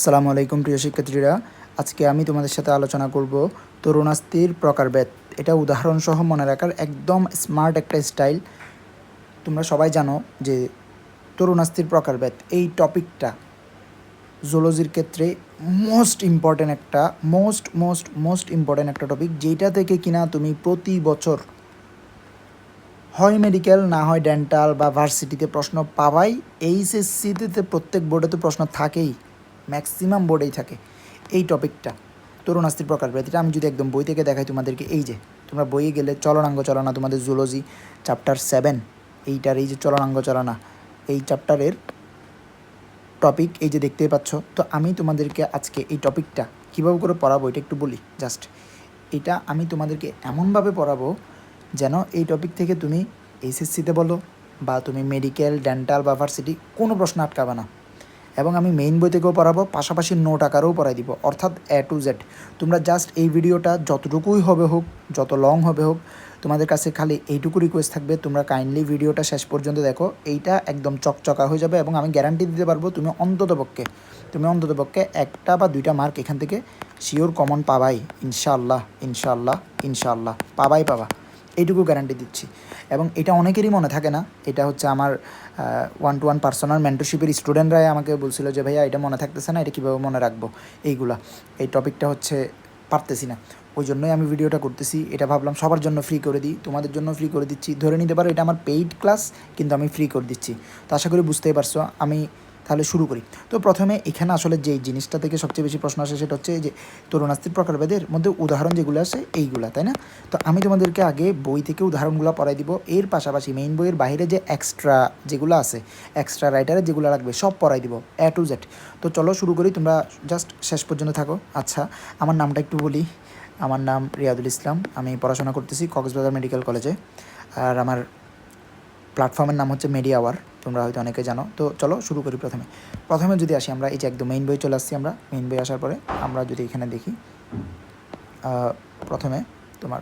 সালামু আলাইকুম প্রিয় শিক্ষার্থীরা। আজকে আমি তোমাদের সাথে আলোচনা করব তরুণাস্তির প্রকারভেদ এটা উদাহরণসহ মনে রাখার একদম স্মার্ট একটা স্টাইল তোমরা সবাই জানো যে তরুণাস্তির প্রকারভেদ এই টপিকটা জুলজির ক্ষেত্রে মোস্ট ইম্পর্ট্যান্ট একটা মোস্ট মোস্ট মোস্ট ইম্পর্ট্যান্ট একটা টপিক যেটা থেকে কিনা তুমি প্রতি বছর হয় মেডিকেল না হয় ডেন্টাল বা ভার্সিটিতে প্রশ্ন পাবাই এইচএসসিতে প্রত্যেক বোর্ডে তো প্রশ্ন থাকেই। ম্যাক্সিমাম বোর্ডেই থাকে। এই টপিকটা তরুণাস্তির প্রকারভেদ এটা আমি যদি একদম বই থেকে দেখাই তোমাদেরকে, এই যে, তোমরা বইয়ে গেলে চলনাঙ্গ চলনা, তোমাদের জুলজি চ্যাপ্টার সেভেন এইটার এই যে চলনাঙ্গ চলনা, এই চ্যাপ্টারের টপিক এই যে দেখতেই পাচ্ছ। তো আমি তোমাদেরকে আজকে এই টপিকটা কীভাবে করে পড়াবো, এটা একটু বলি জাস্ট এটা আমি তোমাদেরকে এমনভাবে পড়াবো যেন এই টপিক থেকে তুমি এইচএসসিতে বলো বা তুমি মেডিকেল ডেন্টাল বা ভার্সিটি কোনো প্রশ্ন আটকাবে না। এবং আমি মেইন বই থেকেও পড়াবো, পাশাপাশি নোট আকারেও পড়াই দিব, অর্থাৎ এ টু জেড তোমরা জাস্ট এই ভিডিওটা যতটুকুই হবে হোক, যত লং হবে হোক, তোমাদের কাছে খালি এইটুকু রিকোয়েস্ট থাকবে, তোমরা কাইন্ডলি ভিডিওটা শেষ পর্যন্ত দেখো, এইটা একদম চকচকা হয়ে যাবে এবং আমি গ্যারান্টি দিতে পারব তুমি অন্ততপক্ষে তুমি অন্ততপক্ষে একটা বা দুইটা মার্ক এখান থেকে শিওর কমন পাবাই, ইনশাআল্লাহ ইনশাআল্লাহ ইনশাআল্লাহ, পাবাই পাবা, এইটুকু গ্যারান্টি দিচ্ছি। এবং এটা অনেকেরই মনে থাকে না। এটা হচ্ছে আমার ওয়ান টু ওয়ান পার্সোনাল মেন্টরশিপের স্টুডেন্টরাই আমাকে বলছিল যে, ভাইয়া, এটা মনে থাকতেছে না, এটা কীভাবে মনে রাখব? এইগুলা। এই টপিকটা হচ্ছে পারতেছি না। ওই জন্যই আমি ভিডিওটা করতেছি। এটা ভাবলাম সবার জন্য ফ্রি করে দিই। তোমাদের জন্য ফ্রি করে দিচ্ছি। ধরে নিতে পারো, এটা আমার পেইড ক্লাস কিন্তু আমি ফ্রি করে দিচ্ছি। তো আশা করি বুঝতেই পারছ। আমি তাহলে শুরু করি। তো প্রথমে এখানে আসলে যেই জিনিসটা থেকে সবচেয়ে বেশি প্রশ্ন আসে সেটা হচ্ছে যে তরুণাস্তির প্রকারভেদের মধ্যে উদাহরণ যেগুলো আছে এইগুলা, তাই না? তো আমি তোমাদেরকে আগে বই থেকে উদাহরণগুলো পড়াই দিব। এর পাশাপাশি মেইন বইয়ের বাইরে যে এক্সট্রা যেগুলো আছে এক্সট্রা রাইটারের যেগুলো লাগবে সব পড়াই দিব এ টু জেড তো চলো শুরু করি, তোমরা জাস্ট শেষ পর্যন্ত থাকো। আচ্ছা আমার নামটা একটু বলি। আমার নাম রিয়াদুল ইসলাম। আমি পড়াশোনা করতেছি কক্সবাজার মেডিকেল কলেজে। আর আমার প্ল্যাটফর্মের নাম হচ্ছে মিডিয়া আওয়ার তোমরা হয়তো অনেকে জানো। তো চলো শুরু করি প্রথমে। প্রথমে যদি আসি আমরা, এই যে একদম মেইন বই চলে আসছি আমরা মেইন বই আসার পরে আমরা যদি এখানে দেখি প্রথমে তোমার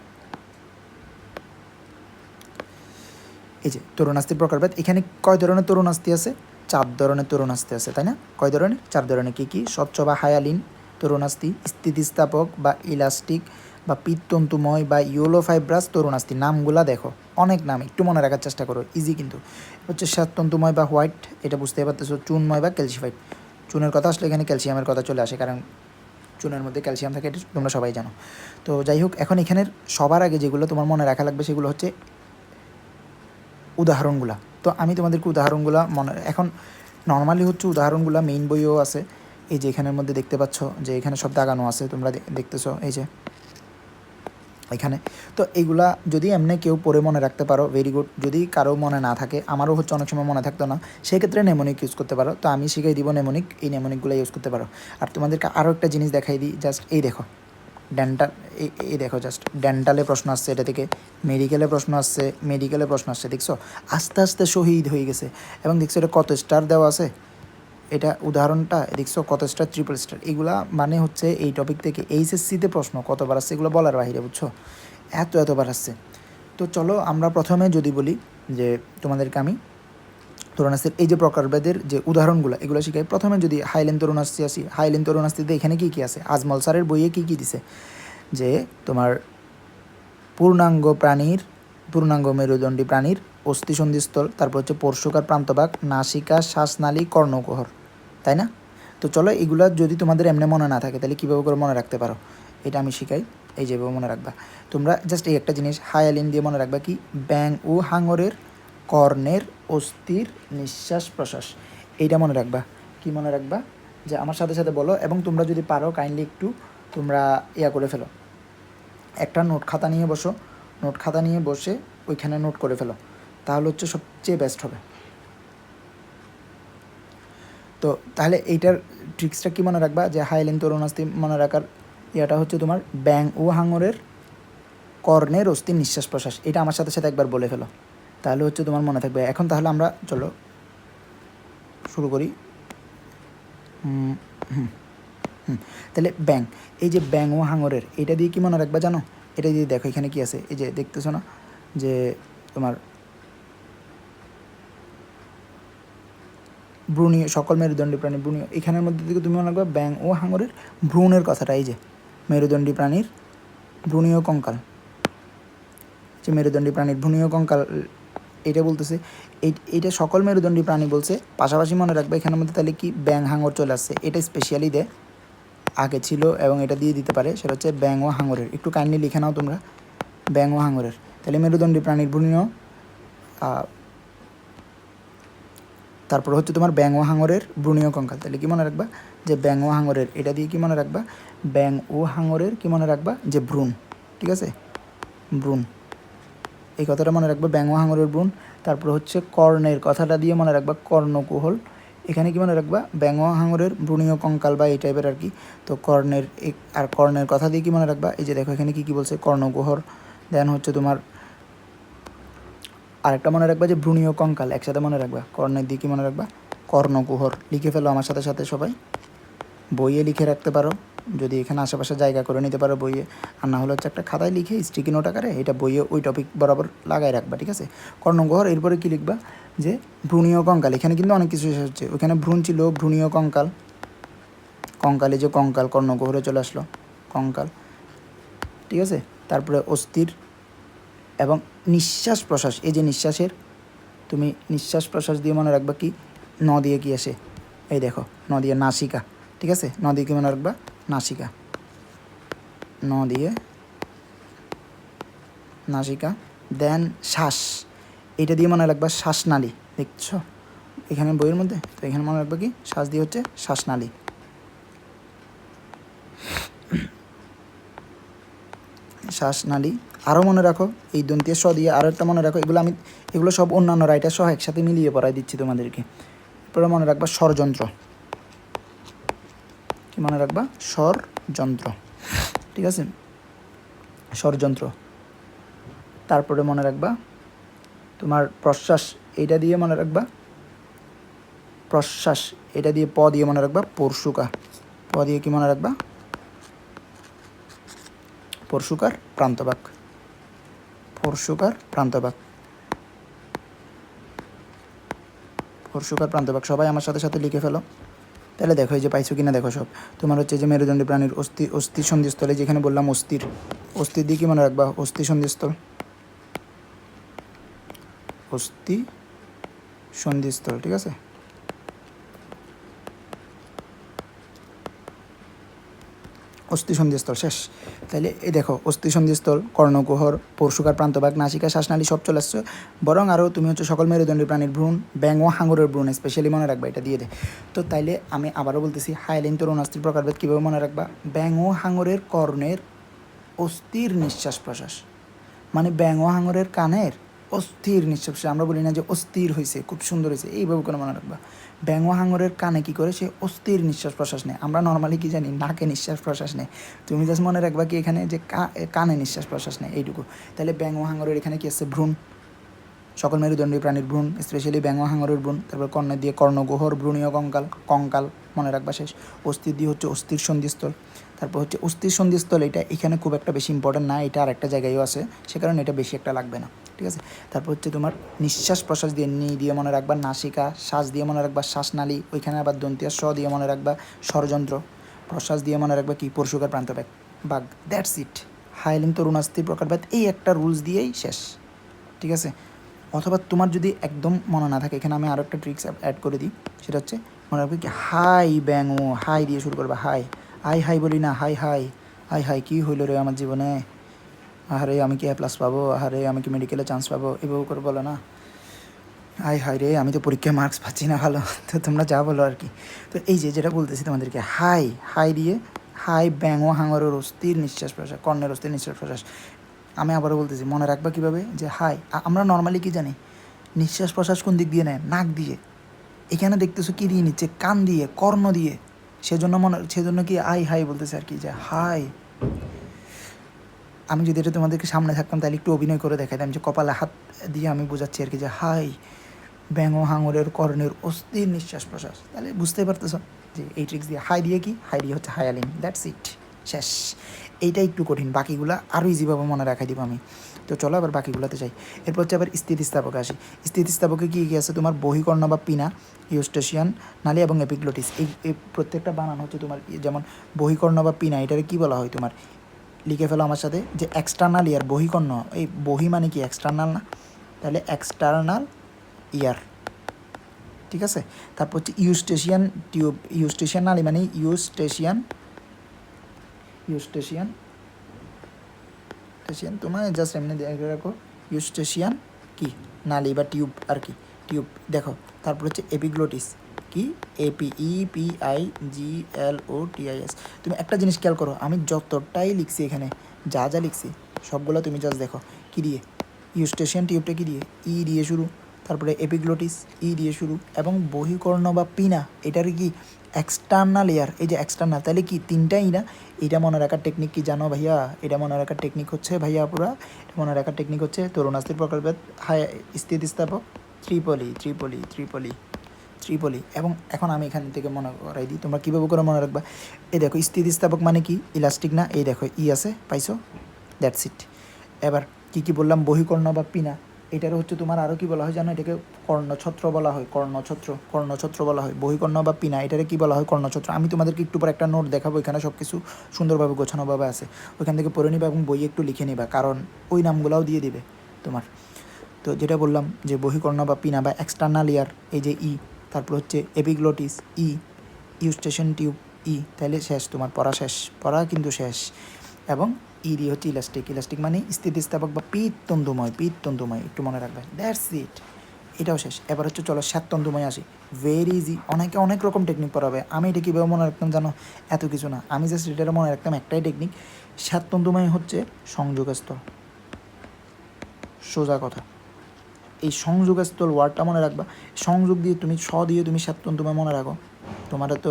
এই যে তরুণাস্তির প্রকারভেদ, এখানে কয় ধরনের তরুণাস্তি আছে? চার ধরনের তরুণাস্তি আছে, তাই না? কয় ধরনের? চার ধরনের কী কী? স্বচ্ছ বা হায়ালিন তরুণাস্তি স্থিতিস্থাপক বা ইলাস্টিক বা পিত্তন্তুময় বা ইউলো ফাইব্রাস তরুণাস্তি নামগুলা দেখো। অনেক নাম, একটু মনে রাখার চেষ্টা করো ইজি কিন্তু। হচ্ছে শ্বাসতন্তুময় বা হোয়াইট এটা বুঝতে পারতেছো, চুনময় বা ক্যালসিফাইড চুনের কথা আসলে এখানে ক্যালসিয়ামের কথা চলে আসে, কারণ চুনের মধ্যে ক্যালসিয়াম থাকে, এটা তোমরা সবাই জানো। তো যাই হোক, এখন এখানের সবার আগে যেগুলো তোমার মনে রাখা লাগবে সেগুলো হচ্ছে উদাহরণগুলা। তো আমি তোমাদেরকে উদাহরণগুলা মনে, এখন নর্মালি হচ্ছে উদাহরণগুলা মেইন বইও আছে। এই যে এখানের মধ্যে দেখতে পাচ্ছ যে এখানে সব দাগানো আছে, তোমরা দেখতেছো, এই যে এখানে। তো এইগুলা যদি এমনি কেউ পরে মনে রাখতে পারো ভেরি গুড যদি কারও মনে না থাকে, আমারও হচ্ছে অনেক সময় মনে থাকতো না, সেক্ষেত্রে নেমোনিক ইউজ করতে পারো। তো আমি শিখাই দিব নেমোনিক এই নেমোনিকগুলো ইউজ করতে পারো। আর তোমাদেরকে আরও একটা জিনিস দেখাই দিই জাস্ট এই দেখো ডেন্টাল এই দেখো জাস্ট ডেন্টালে প্রশ্ন আসছে এটা থেকে মেডিকেলে প্রশ্ন আসছে মেডিকেলে প্রশ্ন আসছে, দেখছ? আস্তে আস্তে শহীদ হয়ে গেছে। এবং দেখছ এটা কত স্টার দেওয়া আছে? এটা উদাহরণটা দেখছ কত স্টার ট্রিপল স্টার এগুলা মানে হচ্ছে এই টপিক থেকে এইচএসসিতে প্রশ্ন, কতবার আসছে এগুলো বলার বাহিরে, বুঝছ? এত এতবার আসছে। তো চলো আমরা প্রথমে যদি বলি যে তোমাদেরকে আমি তরুণাস্তির এই যে প্রকারভেদের যে উদাহরণগুলো, এগুলো শিখাই। প্রথমে যদি হাইলেন তরুণাস্তি আসি হাইলেন তরুণাস্তিতে এখানে কী কী আছে? আজমল স্যারের বইয়ে কী কী দিছে? যে তোমার পূর্ণাঙ্গ প্রাণীর, পূর্ণাঙ্গ মেরুদণ্ডী প্রাণীর অস্থিসন্ধিস্থল, তারপর হচ্ছে পরশুকার প্রান্তভাগ, নাসিকা, শ্বাসনালী কর্ণকোহর তাই না? তো চলো এগুলো যদি তোমাদের এমনি মনে না থাকে, তাহলে কীভাবে করে মনে রাখতে পারো? এটা আমি শিখাই, এই যেভাবে মনে রাখবা। তোমরা জাস্ট এই একটা জিনিস, হায়ালিন দিয়ে মনে রাখবা কি? ব্যাং ও হাঙরের কর্ণের অস্থির নিঃশ্বাস প্রশ্বাস। এইটা মনে রাখবা। কি মনে রাখবা? যে আমার সাথে সাথে বলো এবং তোমরা যদি পারো কাইন্ডলি একটু তোমরা ইয়া করে ফেলো। একটা নোট খাতা নিয়ে বসো, নোট খাতা নিয়ে বসে ওইখানে নোট করে ফেলো। তাহলে হচ্ছে সবচেয়ে বেস্ট হবে। তো তাহলে এইটার ট্রিক্সটা কী মনে রাখবা? যে হাইলেন তরুণাস্তি মনে রাখার ইয়াটা হচ্ছে তোমার ব্যাং ও হাঙরের কর্ণের অস্থির নিঃশ্বাস প্রশ্বাস। এটা আমার সাথে সাথে একবার বলে ফেলো। তাহলে হচ্ছে তোমার মনে থাকবে। এখন তাহলে আমরা চলো শুরু করি। তাহলে ব্যাং, এই যে ব্যাং ও হাঙরের, এটা দিয়ে কি মনে রাখবা জানো? এটা দিয়ে দেখো এখানে কি আছে। এই যে দেখতেছো না? যে তোমার ভ্রূণীয় সকল মেরুদণ্ডী প্রাণী ভ্রূণীয় এখানের মধ্যে থেকে তুমি মনে রাখবে ব্যাং ও হাঙরের ভ্রূণের কথাটা, এই যে মেরুদণ্ডী প্রাণীর ভ্রূণীয় কঙ্কাল। যে মেরুদণ্ডী প্রাণীর ভ্রূণীয় কঙ্কাল, এটা বলতেছে এইটা সকল মেরুদণ্ডী প্রাণী বলছে, পাশাপাশি মনে রাখবে এখানের মধ্যে তাহলে কি ব্যাং হাঙর চলে আসছে। এটা স্পেশালি দেয় আগে ছিল এবং এটা দিয়ে দিতে পারে, সেটা হচ্ছে ব্যাং ও হাঙরের। একটু কাইন্ডলি লিখে নাও তোমরা ব্যাং ও হাঙরের। তাহলে মেরুদণ্ডী প্রাণীর ভ্রূণীয় তারপর হচ্ছে তোমার ব্যাং ও হাঙরের ভ্রূণীয় কঙ্কাল। তাহলে কি মনে রাখবা? যে ব্যাং ও হাঙরের, এটা দিয়ে কি মনে রাখবা? ব্যাং ও হাঙরের কি মনে রাখবা? যে ভ্রূণ ঠিক আছে? ভ্রূণ এই কথাটা মনে রাখবা ব্যাং ও হাঙরের ভ্রূণ তারপর হচ্ছে কর্ণের কথাটা দিয়ে মনে রাখবা, কর্ণকুহল। এখানে কি মনে রাখবা? ব্যাং ও হাঙরের ভ্রূণীয় কঙ্কাল বা এই টাইপের আর কি। তো কর্ণের আর কর্ণের কথা দিয়ে কি মনে রাখবা? এই যে দেখো এখানে কি কি বলছে? কর্ণকুহর, দেন হচ্ছে তোমার আরেকটা মনে রাখবা যে ভ্রূণীয় কঙ্কাল একসাথে মনে রাখবা। কর্ণের দিয়ে কি মনে রাখবা। কর্ণকুহর লিখে ফেলো আমার সাথে সাথে সবাই। বইয়ে লিখে রাখতে পারো। যদি এখানে আশেপাশে জায়গা করে নিতে পারো বইয়ে। আর না হলে হচ্ছে একটা খাতায় লিখে স্টিকি নোট আকারে এটা বইয়ে ওই টপিক বরাবর লাগাই রাখবা, ঠিক আছে? কর্ণকুহর এরপরে কি লিখবা? যে ভ্রূণীয় কঙ্কাল, এখানে কিন্তু অনেক কিছু শেষ হচ্ছে। ওখানে ভ্রূণ ছিল ভ্রূণীয় কঙ্কাল। কঙ্কালে যে কঙ্কাল কর্ণকুহরে চলে আসলো। কঙ্কাল, ঠিক আছে? তারপরে অস্থির এবং নিঃশ্বাস প্রশ্বাস, এই যে নিঃশ্বাসের, তুমি নিঃশ্বাস প্রশ্বাস দিয়ে মনে রাখবা কি? ন দিয়ে কি আসে? এই দেখো, ন দিয়ে নাসিকা, ঠিক আছে? ন দিয়ে কি মনে রাখবা? নাসিকা। ন দিয়ে নাসিকা দেন শ্বাস এটা দিয়ে মনে রাখবা শ্বাসনালী, দেখছ? এখানে বইয়ের মধ্যে, তো এখানে মনে রাখবা কি? শ্বাস দিয়ে হচ্ছে শ্বাসনালী। শ্বাসনালী আরও মনে রাখো, এই দন্তীয় স দিয়ে আরও একটা মনে রাখো, এগুলো আমি, এগুলো সব অন্যান্য রাইটার সহ একসাথে মিলিয়ে পড়াই দিচ্ছি তোমাদেরকে। এরপরে মনে রাখবা স্বরযন্ত্র। কি মনে রাখবা? স্বরযন্ত্র। ঠিক আছে? স্বরযন্ত্র। তারপরে মনে রাখবা, তোমার প্রশ্বাস এইটা দিয়ে মনে রাখবা, প্রশ্বাস এটা দিয়ে প দিয়ে মনে রাখবা, পরশুকা। প দিয়ে কি মনে রাখবা? পরশুকার প্রান্তবাক পরশুকার প্রান্তবাক পরশুকার প্রান্তবাক সবাই আমার সাথে সাথে লিখে ফেলো। তাহলে দেখো, এই যে পাইছো কিনা, দেখো সব। তোমার হচ্ছে যে মেরুদণ্ডী প্রাণীর অস্থি অস্থি সন্ধিস্থলে, যেখানে বললাম অস্থির। অস্থির দিয়ে কি মনে রাখবা? অস্থি সন্ধিস্থল। অস্থি সন্ধিস্থল, ঠিক আছে? অস্থি সন্ধিস্থল শেষ। তাইলে এই দেখো অস্থি সন্ধিস্থল কর্ণকুহর পরশুকার প্রান্তভাগ নাসিকা, শ্বাসনালী, সব চলে আসছে। বরং আরও তুমি হচ্ছে সকল মেরুদণ্ডী প্রাণীর ভ্রূণ ব্যাং ও হাঙরের ভ্রূণ স্পেশালি মনে রাখবা, এটা দিয়ে দে। তো তাইলে আমি আবারও বলতেছি হাইলাইন তরুণাস্ত্রীর প্রকারভেদ কীভাবে মনে রাখবা? ব্যাং ও হাঙরের কর্ণের অস্থির নিঃশ্বাস প্রশ্বাস। মানে ব্যাং ও হাঙরের কানের অস্থির নিঃশ্বাস আমরা বলি না যে অস্থির হয়েছে খুব সুন্দর হয়েছে এইভাবে করে মনে রাখবা। ব্যাং ও হাঙরের কানে কী করে সে অস্থির নিঃশ্বাস প্রশ্বাস নেয়। আমরা নর্মালি কি জানি, নাকে নিঃশ্বাস প্রশ্বাস নেয়। তুমি জাস্ট মনে রাখবা কি এখানে যে কানে নিঃশ্বাস প্রশ্বাস নেয় এইটুকু। তাহলে ব্যাং ও হাঙরের এখানে কি আছে? ভ্রূণ। সকল মেরুদণ্ডী প্রাণীর ভ্রূণ স্পেশালি ব্যাং ও হাঙরের ভ্রূণ। তারপর কর্ণ দিয়ে কর্ণগুহর, ভ্রূণীয় কঙ্কাল কঙ্কাল, মনে রাখবা শেষ। অস্থির দিয়ে হচ্ছে অস্থির সন্ধিস্থল। তারপর হচ্ছে অস্থির সন্ধিস্থল, এটা এখানে খুব একটা বেশি ইম্পর্টেন্ট না, এটা আর একটা জায়গায়ও আছে। সে কারণে এটা বেশি একটা লাগবে না। ঠিক আছে? তারপর হচ্ছে তোমার নিঃশ্বাস প্রশ্বাস দিয়ে নি দিয়ে মনে রাখবা নাসিকা, শ্বাস দিয়ে মনে রাখবা শ্বাসনালী, ওইখানে আবার দন্তিয়া স দিয়ে মনে রাখবা ষড়যন্ত্র, প্রশ্বাস দিয়ে মনে রাখবা কি পরশুকার প্রান্তব্যাগ, বাঘ দ্যাটস ইট হাইলিং তরুণাস্তি প্রকারভেদ, এই একটা রুলস দিয়েই শেষ, ঠিক আছে? অথবা তোমার যদি একদম মনে না থাকে, এখানে আমি আরও একটা ট্রিক্স অ্যাড করে দিই, সেটা হচ্ছে মনে রাখবে কি, হাই ব্যাং ও, হাই দিয়ে শুরু করবে, হাই। হাই হাই বলি না, হাই হাই। হাই হাই, কী হইল রে আমার জীবনে? আহারে, আমি কি এ প্লাস পাবো? আহারে, আমি কি মেডিকেলে চান্স পাবো? এভাবে করে বলো না। হাই হাই রে, আমি তো পরীক্ষায় মার্কস পাচ্ছি না, ভালো। তো তোমরা যা বলো আর কি। তো এই যে, যেটা বলতেছি তোমাদেরকে, হাই হাই দিয়ে, হাই ব্যাং ও হাঙরের অস্থির নিঃশ্বাস প্রশ্বাস, কর্ণের অস্থির নিঃশ্বাস প্রশ্বাস। আমি আবারও বলতেছি, মনে রাখবা কীভাবে? যে হাই আমরা নর্মালি কি জানি? নিঃশ্বাস প্রশ্বাস কোন দিক দিয়ে নেয়? নাক দিয়ে। এখানে দেখতেছো কি দিয়ে নিচ্ছে? কান দিয়ে, কর্ণ দিয়ে। সেজন্য মনে, সেজন্য কি আই, হাই বলতেছে আর কি, যে হাই। আমি যদি এটা তোমাদেরকে সামনে থাকতাম, তাহলে একটু অভিনয় করে দেখাতাম যে কপালে হাত দিয়ে আমি বোঝাচ্ছি আর কি যে, হাই ব্যাঙ হাঙরের, কর্ণের অস্থির নিঃশ্বাস প্রশ্বাস। তাহলে বুঝতে পারতেছ যে এই ট্রিক্স দিয়ে হাই দিয়ে কি? হাই দিয়ে হচ্ছে হায়ালিন দ্যাটস ইট শেষ। এইটা একটু কঠিন। বাকিগুলো আরও ইজিভাবে মনে রাখাই দিব আমি। তো চলো আবার বাকিগুলোতে যাই। এরপর হচ্ছে আবার স্থিতিস্থাপকে আসি। স্থিতিস্থাপকে কী কী আছে? তোমার বহিকর্ণ বা পিনা, ইউস্টেশিয়ান, নালী এবং এপিগ্লোটিস। এই প্রত্যেকটা বানান হচ্ছে তোমার, যেমন বহিকর্ণ বা পিনা এটাকে কী বলা হয় তোমার? লিখে ফেলো আমার সাথে যে এক্সটার্নাল ইয়ার বহিকর্ণ, এই বহি মানে কি এক্সটার্নাল না? তাহলে এক্সটার্নাল ইয়ার ঠিক আছে? তারপর হচ্ছে ইউস্টেশিয়ান টিউব ইউস্টেশিয়ান নালী মানে ইউস্টেশিয়ান ইউস্টেশিয়ান স্টেশিয়ান তোমার জাস্ট এমনি দেখে রাখো ইউস্টেশিয়ান কি? নালী বা টিউব আর কি টিউব দেখো, তারপর হচ্ছে এপিগ্লোটিস কি? Epi E P I G L O T I S তুমি একটা জিনিস খেয়াল করো, আমি যতটাই লিখছি এখানে, যা যা লিখছি, সবগুলো তুমি জাস্ট দেখো। কি দিয়ে? ইউস্টেশিয়ান টিউবটা কি দিয়ে? ই দিয়ে শুরু, তারপরে এপিগ্লোটিস ই দিয়ে শুরু, এবং বহিকর্ণ বা পিনা, এটার কি? এক্সটার্নাল এয়ার এই যে এক্সটার্নাল তাহলে কি তিনটাই না? এটা মনে রাখার টেকনিক কি জানো ভাইয়া? এটা মনে রাখার টেকনিক হচ্ছে ভাইয়া পুরা, এটা মনে রাখার টেকনিক হচ্ছে তরুণাস্তির প্রকল্পের হাই স্থিতিস্থাপক, ত্রিপলি ত্রিপলি ত্রিপলি। ত্রিপলি। এবং এখন আমি এখান থেকে মনে করাই দিই, তোমরা কীভাবে করে মনে রাখবা? এই দেখো, স্থিতিস্থাপক মানে কি? ইলাস্টিক না? এই দেখো, ই আছে, পাইছো? দ্যাটস ইট এবার কি কি বললাম? বহিকর্ণ বা পিনা। এটার হচ্ছে তোমার আরও কি বলা হয় জানো? এটাকে কর্ণছত্র বলা হয়, কর্ণছত্র কর্ণছত্র বলা হয়। বহিকর্ণ বা পিনা এটাকে কি বলা হয়? কর্ণছত্র। আমি তোমাদেরকে একটু পর একটা নোট দেখাবো, এখানে সব কিছু সুন্দরভাবে গোছানোভাবে আছে। ওইখান থেকে পড়ে নিবা এবং বই একটু লিখে নিবা, কারণ ওই নামগুলোও দিয়ে দিবে তোমার। তো যেটা বললাম যে বহিকর্ণ বা পিনা বা এক্সটার্নাল ইয়ার এই যে ই তারপর হচ্ছে এপিগ্লোটিস, ই, ইউস্টেশন টিউব, ই, তাহলে শেষ, তোমার পড়া শেষ, পড়া কিন্তু শেষ। এবং ই হচ্ছে ইলাস্টিক ইলাস্টিক মানে স্থিতিস্থাপক বা পিত তন্তুময় পিত একটু মনে রাখবে দ্যাটস ইট এটাও শেষ। এবার হচ্ছে চলো সাত তন্তুময় আসি। ভেরি ইজি অনেকে অনেক রকম টেকনিক পড়াবে। আমি এটা কীভাবে মনে রাখতাম জানো? এত কিছু না। আমি জাস্ট এটা মনে রাখতাম একটাই টেকনিক সাত তন্তুময় হচ্ছে সংযোগস্থল সোজা কথা। এই সংযোগস্থল ওয়ার্ডটা মনে রাখবা। সংযোগ দিয়ে তুমি স দিয়ে তুমি সাততন্তুময় মনে রাখো। তোমার তো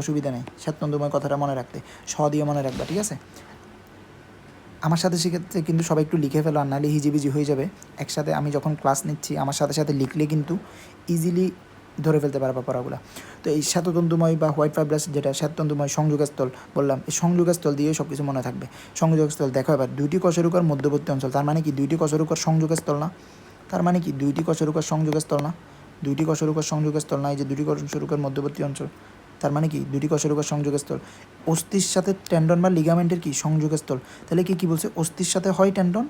অসুবিধা নেই সাততন্তুময় কথাটা মনে রাখতে। স দিয়ে মনে রাখবা, ঠিক আছে? আমার সাথে সেক্ষেত্রে কিন্তু সবাই একটু লিখে ফেলো, আর নাহলে হিজিবিজি হয়ে যাবে। একসাথে আমি যখন ক্লাস নিচ্ছি, আমার সাথে সাথে লিখলে কিন্তু ইজিলি ধরে ফেলতে পারবা পড়াগুলো। তো এই শ্বেততন্তুময় বা হোয়াইট ফাইব্রাস যেটা শ্বেততন্তুময় সংযোগস্থল বললাম, এই সংযোগস্থল দিয়ে সব কিছু মনে থাকবে। সংযোগস্থল দেখো এবার, দুইটি কশরুকার মধ্যবর্তী অঞ্চল, তার মানে কি দুইটি কশরুকার সংযোগস্থল না? তার মানে কি? দুইটি কশরুকার সংযোগস্থল না? দুইটি কশরুকার সংযোগস্থল না? এই যে দুটি কশরুকার মধ্যবর্তী অঞ্চল। তার মানে কি? দুইটি কশরুকার সংযোগস্থল অস্থির সাথে ট্যান্ডন বা লিগামেন্টের কি? সংযোগস্থল তাহলে কি কি বলছে? অস্থির সাথে হয় টেন্ডন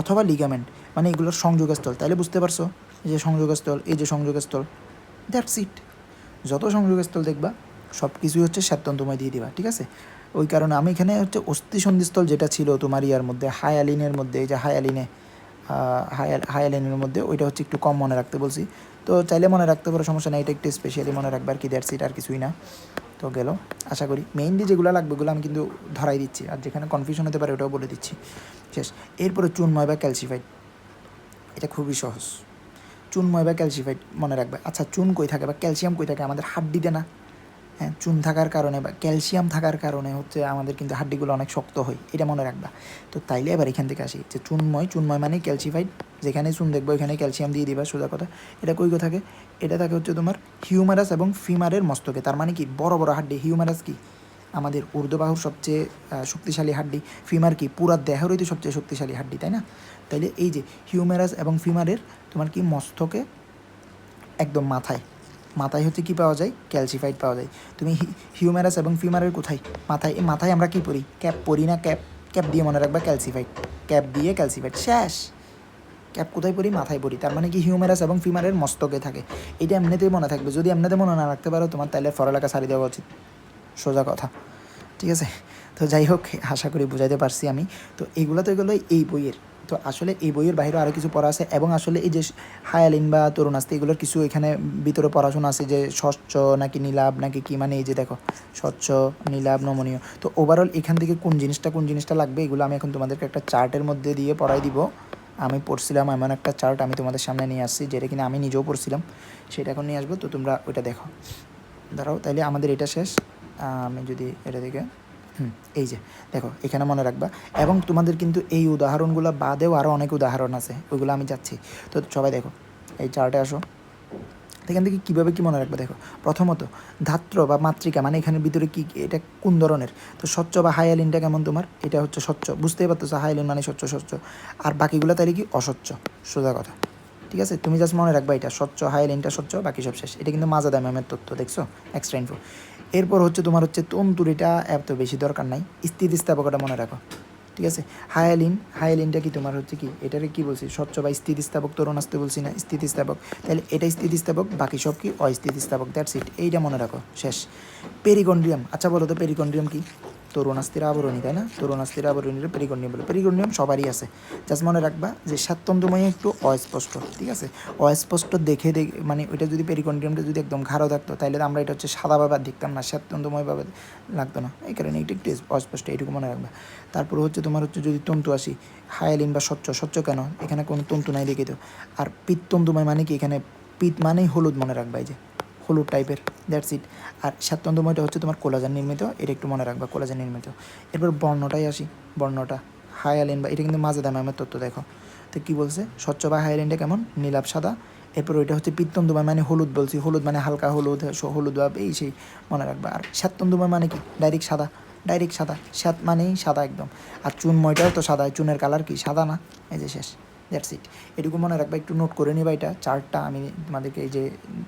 অথবা লিগামেন্ট। মানে এগুলোর সংযোগস্থল তাহলে বুঝতে পারছ? এই যে সংযোগস্থল এই যে সংযোগস্থল দ্যাটস ইট যত সংযোগস্থল দেখবা সব কিছুই হচ্ছে শ্বেততন্তুময় দিয়ে দিবা, ঠিক আছে? ওই কারণে আমি এখানে হচ্ছে অস্থি সন্ধিস্থল যেটা ছিল তোমার ইয়ার মধ্যে, হায়ালিনের মধ্যে, এই যে হায়ালিনে হায়াল হায়ালিনের মধ্যে, ওইটা হচ্ছে একটু কম মনে রাখতে বলছি। তো চাইলে মনে রাখতে পারো, সমস্যা নেই, এটা একটু স্পেশালি মনে রাখবার কি দ্যাটস ইট আর কিছুই না। তো গেল, আশা করি। মেইনলি যেগুলো লাগবে, ওগুলো আমি কিন্তু ধরাই দিচ্ছি, আর যেখানে কনফিউশন হতে পারে, ওটাও বলে দিচ্ছি। শেষ। এরপরে চুনময় বা ক্যালসিফাইড এটা খুবই সহজ। চুনময় বা ক্যালসিফাইড মনে রাখবে। আচ্ছা চুন কই থাকে বা ক্যালসিয়াম কই থাকে আমাদের হাড্ডিতে না? হ্যাঁ চুন থাকার কারণে বা ক্যালসিয়াম থাকার কারণে হচ্ছে আমাদের কিন্তু হাড্ডিগুলো অনেক শক্ত হয়, এটা মনে রাখবা। তো তাইলে এবার এখান থেকে আসি, যে চুনময় চুনময় মানে ক্যালসিফাইড, যেখানে চুন দেখব এখানে ক্যালসিয়াম দিয়ে দিবা, সোজা কথা। এটা কই থাকে? এটা থাকে হচ্ছে তোমার হিউমারাস এবং ফিমারের মস্তকে, তার মানে কি? বড় বড় হাড্ডি। হিউমারাস কি? আমাদের ঊর্ধ্ববাহুর সবচেয়ে শক্তিশালী হাড্ডি। ফিমার কি? পুরা দেহেরই তো সবচেয়ে শক্তিশালী হাড্ডি, তাই না? তাইলে এই যে হিউমেরাস এবং ফিমারের তোমার কি মস্তকে একদম মাথায় মাথায় হচ্ছে কি পাওয়া যায়? ক্যালসিফাইড পাওয়া যায়। তুমি হিউম্যারাস এবং ফিমারের কোথায়? মাথায় মাথায় আমরা কি পরি ক্যাপ পরি না? ক্যাপ ক্যাপ দিয়ে মনে রাখবা ক্যালসিফাইড। ক্যাপ দিয়ে ক্যালসিফাইড। শেষ ক্যাপ কোথায় পরি মাথায় পরি তার মানে কি হিউম্যারাস এবং ফিমারের মস্তকে থাকে। এটা এমনিতেই মনে থাকবে। যদি এমনিতে মনে না রাখতে পারো, তোমার তাহলে পড়ালেখা সারি দেওয়া উচিত। সোজা কথা। ঠিক আছে? তো যাই হোক, আশা করি বুঝাইতে পারছি আমি। তো এইগুলো তো এগুলো এই বইয়ের। তো আসলে এই বইয়ের বাইরে আরও কিছু পড়া আছে এবং আসলে এই যে হায়ালিন বা তরুণ তরুণাস্তি এগুলোর কিছু এখানে ভিতরে পড়াশোনা আছে যে স্বচ্ছ নাকি নীলাভ নাকি কি? মানে এই যে দেখো, স্বচ্ছ, নীলাভ, নমনীয়। তো ওভারঅল এখান থেকে কোন জিনিসটা কোন জিনিসটা লাগবে এগুলো আমি এখন তোমাদেরকে একটা চার্টের মধ্যে দিয়ে পড়াই দিব। আমি পড়ছিলাম এমন একটা চার্ট আমি তোমাদের সামনে নিয়ে আসছি, যেটা কিনা আমি নিজেও পড়ছিলাম। সেটা এখন নিয়ে আসব, তো তোমরা ওইটা দেখো। দাঁড়াও, তাইলে আমাদের এটা শেষ। আমি যদি এটা থেকে হুম, এই যে, দেখো, এখানে মনে রাখবা। এবং তোমাদের কিন্তু এই উদাহরণগুলো বাদেও আরও অনেক উদাহরণ আছে, ওইগুলো আমি যাচ্ছি। তো সবাই দেখো, এই চার্টে আসো। এখান থেকে কীভাবে কী মনে রাখবে, দেখো, প্রথমত, ধাত্র বা মাতৃকা মানে এখানের ভিতরে কি, এটা কোন ধরনের? তো স্বচ্ছ বা হাইয়ালিনটা কেমন তোমার? এটা হচ্ছে স্বচ্ছ, বুঝতেই পারতেছো হাইয়ালিন মানে স্বচ্ছ স্বচ্ছ। আর বাকিগুলো তাহলে কি? অস্বচ্ছ, সোজা কথা। ঠিক আছে? তুমি জাস্ট মনে রাখবা এটা, স্বচ্ছ হাইয়ালিনটা স্বচ্ছ, বাকি সব শেষ। এটা কিন্তু মাজাদা ম্যামের তথ্য, দেখছ? এক্সট্রা ইনফো এরপর হচ্ছে তোমার হচ্ছে তন্তুর এটা এত বেশি দরকার নাই। স্থিতিস্থাপকটা মনে রাখো, ঠিক আছে? হায়ালিন, হায়ালিনটা কি তোমার হচ্ছে কি? এটারে কি বলছি? স্বচ্ছ বা স্থিতিস্থাপক তরুণ আসতে বলছি না, স্থিতিস্থাপক। তাহলে এটা স্থিতিস্থাপক, বাকি সব কি অস্থিতিস্থাপক দ্যাটস ইট এইটা মনে রাখো, শেষ। পেরিকন্ড্রিয়াম আচ্ছা বলো তো পেরিকন্ড্রিয়াম কি? তরুণাস্থির আবরণী, তাই না? তরুণাস্থির আবরণীর পেরিকন্ড্রিয়াম বলে। পেরিকন্ড্রিয়াম সবারই আছে। জাস্ট মনে রাখবা যে স্বাতন্ত্রময় একটু অস্পষ্ট, ঠিক আছে? অস্পষ্ট দেখে দেখে মানে ওইটা যদি পেরিকন্ড্রিয়ামটা যদি একদম ঘাড়ো থাকতো তাহলে আমরা এটা হচ্ছে সাদাভাবে আর দেখতাম না স্বাতন্ত্রময়ভাবে লাগতো না। এই কারণে এটা একটু অস্পষ্ট, এইটুকু মনে রাখবা। তারপর হচ্ছে তোমার হচ্ছে যদি তন্তু আসি, হায়ালিন বা স্বচ্ছ স্বচ্ছ কেন? এখানে কোনো তন্তু নাই দেখে তো আর পিত তন্তুময় মানে কি? এখানে পিত মানেই হলুদ মনে রাখবা, এই যে। হলুদ টাইপের দ্যাটস ইট আর স্বাতন্ত্রময়টা হচ্ছে তোমার কোলাজেন নির্মিত, এটা একটু মনে রাখবা কোলাজেন নির্মিত। এরপর বর্ণটাই আসি, বর্ণটা হায়ালিন বা, এটা কিন্তু মাঝে দামে আমার তথ্য দেখো। তো কী বলছে? স্বচ্ছ বা হায়ালিনটা কেমন? নীলাভ সাদা। এরপর ওইটা হচ্ছে পিত্তন্দুময় মানে হলুদ বলছি, হলুদ মানে হালকা হলুদ হলুদ ভাব এই সেই, মনে রাখবা। আর শ্বাতন্দুময় মানে কি? ডাইরেক্ট সাদা ডাইরেক্ট সাদা শ্বাত মানেই সাদা একদম। আর চুনময়টাও তো সাদা, চুনের কালার কি? সাদা না? এই যে শেষ। দ্যাটস ইট এটুকু মনে রাখবা, একটু নোট করে নিবা এটা। চার্টটা আমি তোমাদেরকে এই যে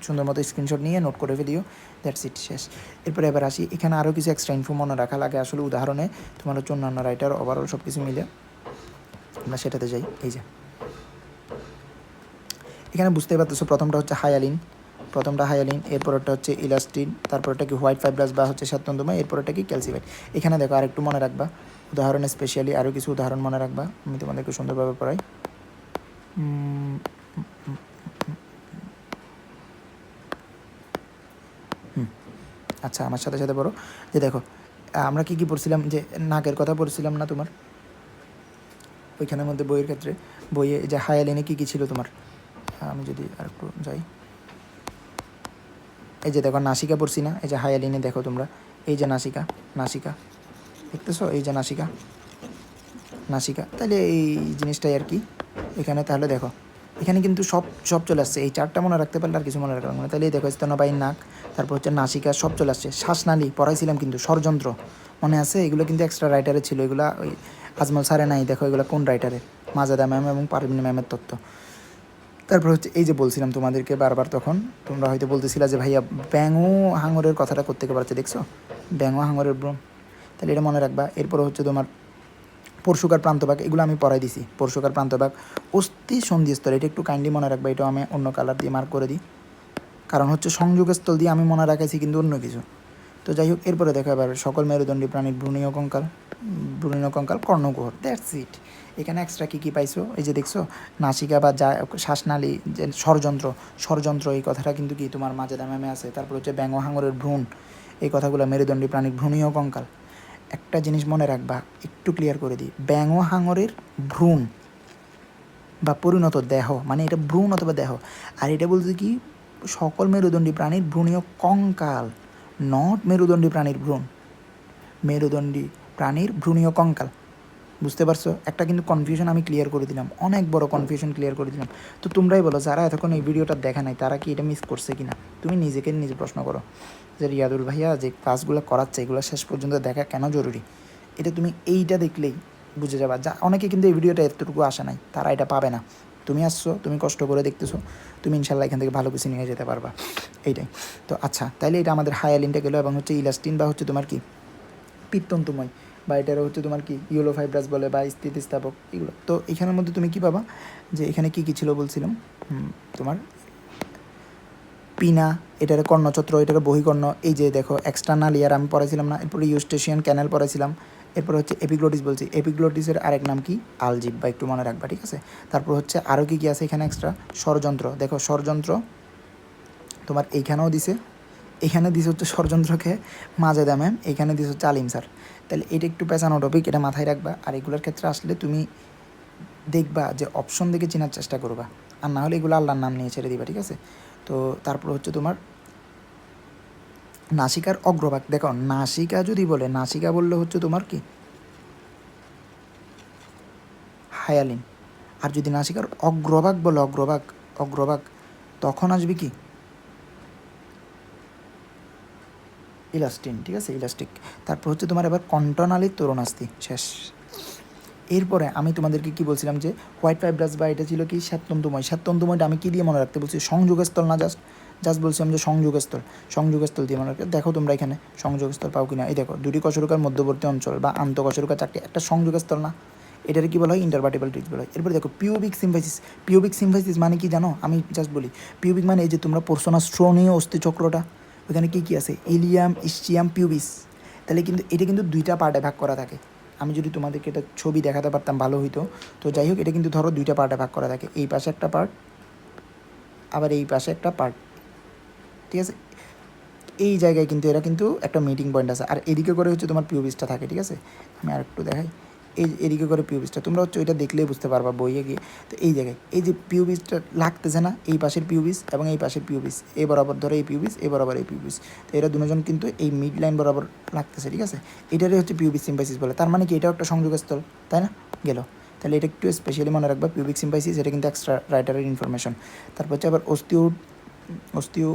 সুন্দর মতো স্ক্রিনশট নিয়ে নোট করে দিও দ্যাটস ইট শেষ। এরপরে এবার আসি। এখানে আরও কিছু এক্সট্রা ইনফো মনে রাখা লাগে আসলে উদাহরণে। তোমার হচ্ছে অন্যান্য রাইটার ওভারঅল সব কিছু মিলে আমরা সেটাতে যাই। এই যে। এখানে বুঝতেই পারতেছো, প্রথমটা হচ্ছে হায়ালিন প্রথমটা হায়ালিন এরপরটা হচ্ছে ইলাস্টিন তারপরটা কি হোয়াইট ফাইব্রাস বা হচ্ছে সাততন্তময় এরপরটা কি ক্যালসিফাইড এখানে দেখো আরেকটু মনে রাখবা। উদাহরণে স্পেশালি আরও কিছু উদাহরণ মনে রাখবা। আমি তোমাদেরকে সুন্দরভাবে পড়াই। আচ্ছা আমার সাথে সাথে পড়ো। যে দেখো, আমরা কি কি পড়ছিলাম? যে নাকের কথা পড়ছিলাম না তোমার? ওইখানের মধ্যে বইয়ের ক্ষেত্রে। বইয়ে যে হায়ালিনে কী কী ছিল তোমার? আমি যদি আর একটু যাই। এই যে দেখো, নাসিকা পড়ছি না? এই যে হায়ালিনে দেখো তোমরা। এই যে নাসিকা নাসিকা। দেখতেছো? এই যে নাসিকা নাসিকা। তাহলে এই জিনিসটাই আর কি। এখানে তাহলে দেখো, এখানে কিন্তু সব সব চলে আসছে। এই চারটা মনে রাখতে পারলে আর কিছু মনে রাখলাম না। তাহলে দেখো স্তনবাহীর নাক, তারপর হচ্ছে নাসিকা, সব চলে আসছে। শ্বাসনালী, পড়াইছিলাম কিন্তু, ষড়যন্ত্র মনে আছে? এগুলো কিন্তু এক্সট্রা রাইটারে ছিল। এগুলো ওই আজমল স্যারে নাই, দেখো এগুলো কোন রাইটারের মাজাদা ম্যাম এবং পারভিন ম্যামের তত্ত্ব। তারপর হচ্ছে এই যে বলছিলাম তোমাদেরকে বারবার তখন, তোমরা হয়তো বলতেছিলা যে, ভাইয়া ব্যাঙো হাঙরের কথাটা করতে পারছে দেখছ? ব্যাঙো হাঙরের ব্রম তাহলে এটা মনে রাখবা। এরপর হচ্ছে তোমার পরশুকার প্রান্তভাগ, এগুলো আমি পড়াই দিছি, পরশুকার প্রান্তভাগ। অস্থি সন্ধি স্তর এটা একটু কাইন্ডলি মনে রাখবা এটা আমি অন্য কালার দিয়ে মার্ক করে দিই। কারণ হচ্ছে সংযোগস্থল দিয়ে আমি মনে রাখাইছি কিন্তু অন্য কিছু। তো যাই হোক, এরপরে দেখা এবার সকল মেরুদণ্ডী প্রাণীর ভ্রূণীয় কঙ্কাল ভ্রূণীয় কঙ্কাল, কর্ণকুহর দ্যাটস ইট এখানে এক্সট্রা কী কী পাইছো? এই যে দেখছ, নাসিকা বা যা, শ্বাসনালী, যে ষড়যন্ত্র ষড়যন্ত্র, এই কথাটা কিন্তু কি তোমার মাঝে দামে আছে। তারপর হচ্ছে ব্যাঙ হাঙরের ভ্রূণ, এই কথাগুলো মেরুদণ্ডী প্রাণীর ভ্রূণীয় কঙ্কাল। একটা জিনিস মনে রাখবা, একটু ক্লিয়ার করে দিই। ব্যাঙ হাঙরের ভ্রূণ বা পরিণত দেহ মানে এটা ভ্রূণ অথবা দেহ। আর এটা বলছে কি, সকল মেরুদণ্ডী প্রাণীর ভ্রূণীয় কঙ্কাল নট মেরুদণ্ডী প্রাণীর ভ্রূণ। মেরুদণ্ডী প্রাণীর ভ্রূণীয় কঙ্কাল। বুঝতে পারছ? একটা কিন্তু কনফিউশন আমি ক্লিয়ার করে দিলাম। অনেক বড় কনফিউশন ক্লিয়ার করে দিলাম। তো তোমরাই বলো, যারা এতক্ষণ এই ভিডিওটা দেখা নাই, তারা কি এটা মিস করছে কিনা? তুমি নিজেকে নিজে প্রশ্ন করো যে, রিয়াদুল ভাইয়া, যে ক্লাসগুলো করাচ্ছে, এগুলো শেষ পর্যন্ত দেখা কেন জরুরি? এটা তুমি এইটা দেখলেই বুঝে যাবা। যা, অনেকে কিন্তু এই ভিডিওটা এতটুকু আসে নাই, তারা এটা পাবে না। তুমি আসছো, তুমি কষ্ট করে দেখতেছো, তুমি ইনশাল্লাহ এখান থেকে ভালো কিছু নিয়ে যেতে পারবা। এইটাই। তো আচ্ছা তাইলে এটা আমাদের হায়ালিনটা গেলো এবং হচ্ছে ইলাস্টিন বা হচ্ছে তোমার কি? পিত্তন্তময়। বা এটারও হচ্ছে তোমার কি ইউলো ফাইব্রাস বলে বা স্থিতিস্থাপক এগুলো। তো এখানের মধ্যে তুমি কি পাবা? যে এখানে কি কি ছিল বলছিলাম? তোমার পিনা, এটার কর্ণচত্র, এটার বহিকর্ণ, এই যে দেখো এক্সটার্নাল ইয়ার আমি পড়াইছিলাম না, এরপরে ইউস্টেশিয়ান ক্যানেল পড়াইছিলাম, এরপর হচ্ছে এপিগ্লোটিস বলছি। এপিগ্লোটিসের আরেক নাম কি? আলজিব বা একটু মনে রাখবা, ঠিক আছে? তারপর হচ্ছে আরও কি কি আছে এখানে এক্সট্রা ষড়যন্ত্র। দেখো ষড়যন্ত্র তোমার এইখানেও দিছে এখানে দিছে হচ্ছে ষড়যন্ত্রকে মাঝে দামে এখানে দিছে হচ্ছে আলিম স্যার। তাহলে এটা একটু পেঁচানো টপিক এটা মাথায় রাখবা। আর এগুলোর ক্ষেত্রে আসলে তুমি দেখবা যে অপশন দেখে চেনার চেষ্টা করবা। আর না হলে এগুলো আল্লাহর নাম নিয়ে ছেড়ে দিবা, ঠিক আছে? তো তারপর হচ্ছে তোমার নাসিকার অগ্রভাগ। দেখো, নাসিকা যদি বলে, নাসিকা বললে হচ্ছে তোমার কি? হায়ালিন আর যদি নাসিকার অগ্রভাগ বলে, অগ্রভাগ অগ্রভাগ, তখন আসবে কি? ইলাস্টিন, ঠিক আছে? ইলাস্টিক। তারপর হচ্ছে তোমার এবার কন্টনালির তরুণাস্তি শেষ। এরপরে আমি তোমাদেরকে কি বলছিলাম যে, হোয়াইট ফাইব্রাস বা এটা ছিল কি শ্বেততন্তুময়? শ্বেততন্তুময়টা আমি কি দিয়ে মনে রাখতে বলছি? সংযোগস্থল না জাস্ট? জাস্ট বলছিলাম যে সংযোগস্থল। সংযোগস্থল দিয়ে মনে রাখতে। দেখো তোমরা এখানে সংযোগস্থল পাও কিনা। এই দেখো, দুটি কশরুকার মধ্যবর্তী অঞ্চল বা আন্তঃকশরুকার চারটি। একটা সংযোগস্থল না। এটার কি বলা হয়? ইন্টারভার্টিবল ট্রিজ বলা হয়। এরপরে দেখো পিওবিক সিম্ফাইসিস পিওবিক সিম্ফাইসিস মানে কি জানো? আমি জাস্ট বলি। পিওবিক মানে এই যে তোমরা পোর্সোনা স্ট্রোনীয় অস্থিচক্রটা। ওখানে কী কী আছে? Ilium ischium pubis. তাহলে কিন্তু এটা কিন্তু দুইটা পার্টে ভাগ করা থাকে। আমি যদি তোমাদেরকে এটা ছবি দেখাতে পারতাম, ভালো হইতো। তো যাই হোক, এটা কিন্তু ধরো দুইটা পার্টে ভাগ করা থাকে। এই পাশে একটা পার্ট আবার এই পাশে একটা পার্ট ঠিক আছে? এই জায়গায় কিন্তু এরা কিন্তু একটা মিটিং পয়েন্ট আছে। আর এদিকে করে হচ্ছে তোমার পিউবিসটা থাকে, ঠিক আছে? আমি আর একটু দেখাই। এই এদিকে করে পিউবিসটা তোমরা হচ্ছে ওইটা দেখলেই বুঝতে পারবা বইয়ে গিয়ে। তো এই জায়গায়, এই যে পিউবিসটা লাগতেছে না, এই পাশের পিউবিস এবং এই পাশের পিউবিস এ বরাবর ধরে এই পিউবিস এ বরাবর এই পিউবিস তো এরা দুজন কিন্তু এই মিড লাইন বরাবর লাগতেছে, ঠিক আছে? এটারই হচ্ছে পিউবিস সিম্পাইসিস বলে। তার মানে কি, এটাও একটা সংযোগস্থল, তাই না? গেল। তাহলে এটা একটু স্পেশালি মনে রাখবা পিউবিক সিম্পাইসিস এটা কিন্তু এক্সট্রা রাইটারের ইনফরমেশন তারপর হচ্ছে আবার অস্তিও অস্তিও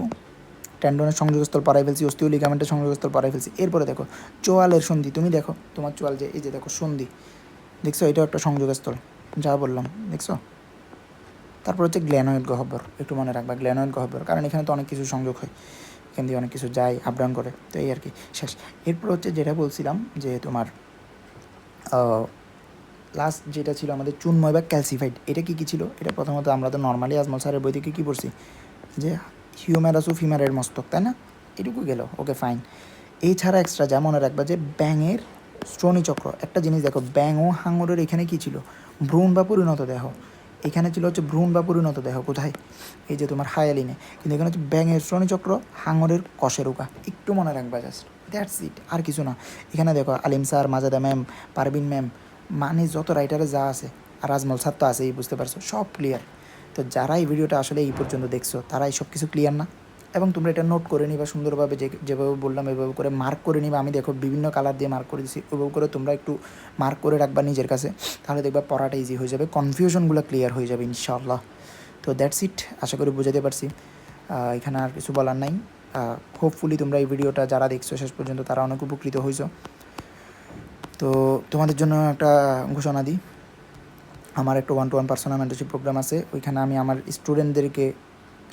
ট্যান্ডনের সংযোগস্থল পাড়ায় ফেলছি অস্তিও লিগামেন্টের সংযোগস্থল পাড়ায় ফেলছি। এরপরে দেখো, চোয়ালের সন্ধি, তুমি দেখো, তোমার চোয়াল যে, এই যে দেখো, সন্ধি, দেখছ? এটাও একটা সংযোগস্থল, যা বললাম, দেখছ? তারপর হচ্ছে গ্ল্যানয়েড গহ্বর, একটু মনে রাখবা গ্ল্যানয়েড গহ্বর, কারণ এখানে তো অনেক কিছু সংযোগ হয়, এখান দিয়ে অনেক কিছু যায় আপ ডাউন করে, তো এই আর কি, শেষ। এরপর হচ্ছে যেটা বলছিলাম, যে তোমার লাস্ট যেটা ছিল আমাদের চুনময় বা ক্যালসিফাইড এটা কী কী ছিল? এটা প্রথমত আমরা তো নর্মালি আজমল স্যারের বই থেকে কী পড়ছি? যে হিউম্যারাসু ফিমারের মস্তক, তাই না? এটুকু গেল ওকে ফাইন এছাড়া এক্সট্রা যা মনে রাখবা যে, ব্যাঙের শ্রোণী চক্র। একটা জিনিস দেখো ব্যাং ও হাঙরের এখানে কি ছিল? ভ্রূণ বা পরিণত দেহ। এখানে ছিল হচ্ছে ভ্রূণ বা পরিণত দেহ, কোথায়? এই যে তোমার হায়ালিনে। কিন্তু এখানে হচ্ছে ব্যাঙের শ্রোণী চক্র, হাঙরের কশেরুকা একটু মনে রাখবা জাস্ট দ্যাটস ইট আর কিছু না। এখানে দেখো, Alim sir, Majada ma'am Parveen ma'am মানে যত রাইটারে যা আছে, আর আজমল স্যার তো আছেই, বুঝতে পারছ, সব ক্লিয়ার তো যারা এই ভিডিওটা আসলে এই পর্যন্ত দেখছ তারা সব কিছু ক্লিয়ার না? এবং তোমরা এটা নোট করে নিবা, সুন্দরভাবে যে, যেভাবে বললাম, এভাবে করে মার্ক করে নিবা। আমি দেখো বিভিন্ন কালার দিয়ে মার্ক করে দিচ্ছি ওভাবে করে তোমরা একটু মার্ক করে রাখবা নিজের কাছে। তাহলে দেখবা পড়াটা ইজি হয়ে যাবে কনফিউশনগুলো ক্লিয়ার হয়ে যাবে, ইনশাআল্লাহ। তো দ্যাটস ইট আশা করি বোঝাতে পারছি। এখানে আর কিছু বলার নাই। হোপফুলি তোমরা এই ভিডিওটা যারা দেখছ শেষ পর্যন্ত তারা অনেক উপকৃত হয়েছ তো তোমাদের জন্য একটা ঘোষণা দিই। আমার একটা one to one personal mentorship programme আছে, ওইখানে আমি আমার স্টুডেন্টদেরকে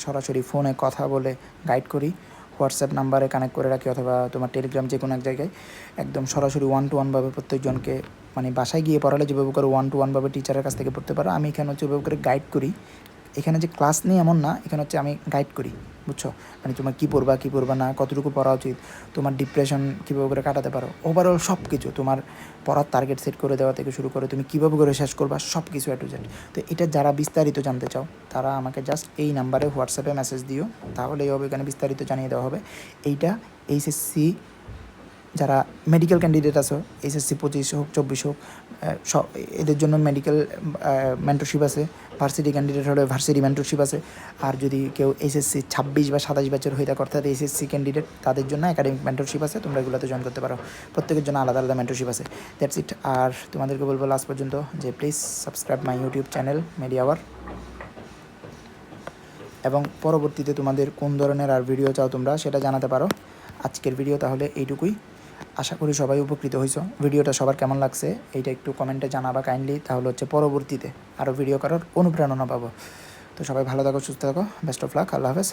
সরাসরি ফোনে কথা বলে গাইড করি হোয়াটসঅ্যাপ নাম্বারে কানেক্ট করে রাখি অথবা তোমার টেলিগ্রাম যে কোনো এক জায়গায়। একদম সরাসরি ওয়ান টু ওয়ানভাবে প্রত্যেকজনকে মানে বাসায় গিয়ে পড়ালে যেভাবে করে ওয়ান টু ওয়ানভাবে টিচারের কাছ থেকে পড়তে পারো, আমি এখানে হচ্ছে ওইভাবে করে গাইড করি। এখানে যে ক্লাস নেই এমন না, এখানে হচ্ছে আমি গাইড করি, বুঝছ? মানে তোমার কী পড়বা কী পড়বা না, কতটুকু পড়া উচিত, তোমার ডিপ্রেশন কীভাবে করে কাটাতে পারো? ওভারঅল সব কিছু তোমার পড়ার টার্গেট সেট করে দেওয়া থেকে শুরু করে তুমি কীভাবে করে শেষ করবা সব কিছু টু জেড তো এটা যারা বিস্তারিত জানতে চাও, তারা আমাকে জাস্ট এই নাম্বারে হোয়াটসঅ্যাপে মেসেজ দিও, তাহলেই হবে, এখানে বিস্তারিত জানিয়ে দেওয়া হবে। এইটা এইচএসসি যারা মেডিকেল ক্যান্ডিডেট আছো এসএসসি পঁচিশ হোক, চব্বিশ হোক সব এদের জন্য মেডিকেল মেন্টরশিপ আছে। ভার্সিটি ক্যান্ডিডেট হলে ভার্সিটি মেন্টরশিপ আছে। আর যদি কেউ এসএসসি ছাব্বিশ বা সাতাশ ব্যাচের হয়ে থাকে, অর্থাৎ এসএসসি ক্যান্ডিডেট তাদের জন্য একাডেমিক মেন্টরশিপ আছে। তোমরা এগুলোতে জয়েন করতে পারো। প্রত্যেকের জন্য আলাদা আলাদা মেন্টরশিপ আছে। দ্যাটস ইট আর তোমাদেরকে বলব লাস্ট পর্যন্ত যে please subscribe my YouTube channel media hour এবং পরবর্তীতে তোমাদের কোন ধরনের আর ভিডিও চাও তোমরা, সেটা জানাতে পারো। আজকের ভিডিও তাহলে এইটুকুই। আশা করি সবাই উপকৃত হয়েছ ভিডিওটা সবার কেমন লাগছে এইটা একটু কমেন্টে জানাবা কাইন্ডলি তাহলে হচ্ছে পরবর্তীতে আরও ভিডিও করার অনুপ্রেরণা পাবো। তো সবাই ভালো থাকো, সুস্থ থাকো বেস্ট অফ লাক আল্লাহ হাফেজ।